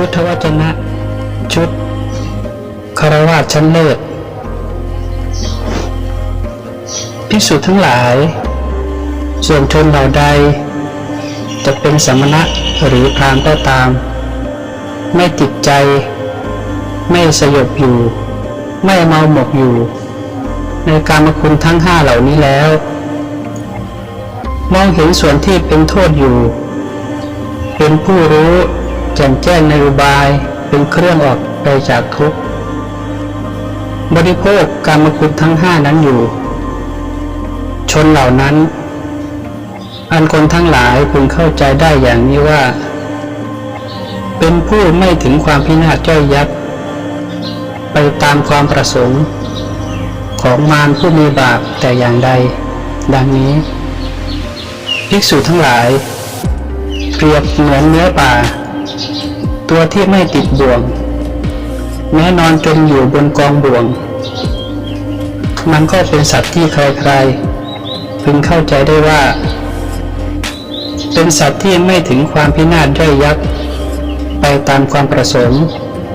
พุทธวจนะ ชุดคารวะชั้นเลิศภิกษุทั้งหลาย ส่วนชนเหล่าใด จะเป็นสมณะหรือพรามก็ตาม ไม่ติดใจ ไม่สยบอยู่ ไม่เมาหมกอยู่ ในการมคุณทั้งห้าเหล่านี้แล้ว มองเห็นส่วนที่เป็นโทษอยู่ เป็นผู้รู้ แจ่มแจ้งในอุบาย เป็นเครื่องออกไปจากทุกข์บริโภคกรรมคุณทั้งห้านั้นอยู่ ชนเหล่านั้น อันคนทั้งหลายพึงเข้าใจได้อย่างนี้ว่า เป็นผู้ไม่ถึงความพินาศย่อยยับ ไปตามความประสงค์ ของมารผู้มีบาปแต่อย่างใด ดังนี้ ภิกษุทั้งหลาย เปรียบเหมือนเนื้อป่า ตัวที่ไม่ติดบ่วง แม้นอนจมอยู่บนกองบ่วง มันก็เป็นสัตว์ที่ใครๆพึงเข้าใจได้ว่า เป็นสัตว์ที่ไม่ถึงความพินาศย่อยยับไปตามความประสงค์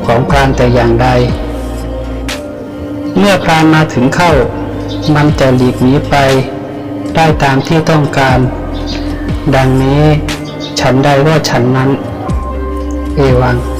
ของพรานแต่อย่างใด เมื่อพรานมาถึงเข้า มันจะหลีกหนีไป ได้ตามที่ต้องการ ดังนี้ฉันได้ว่าฉันนั้น เอวัง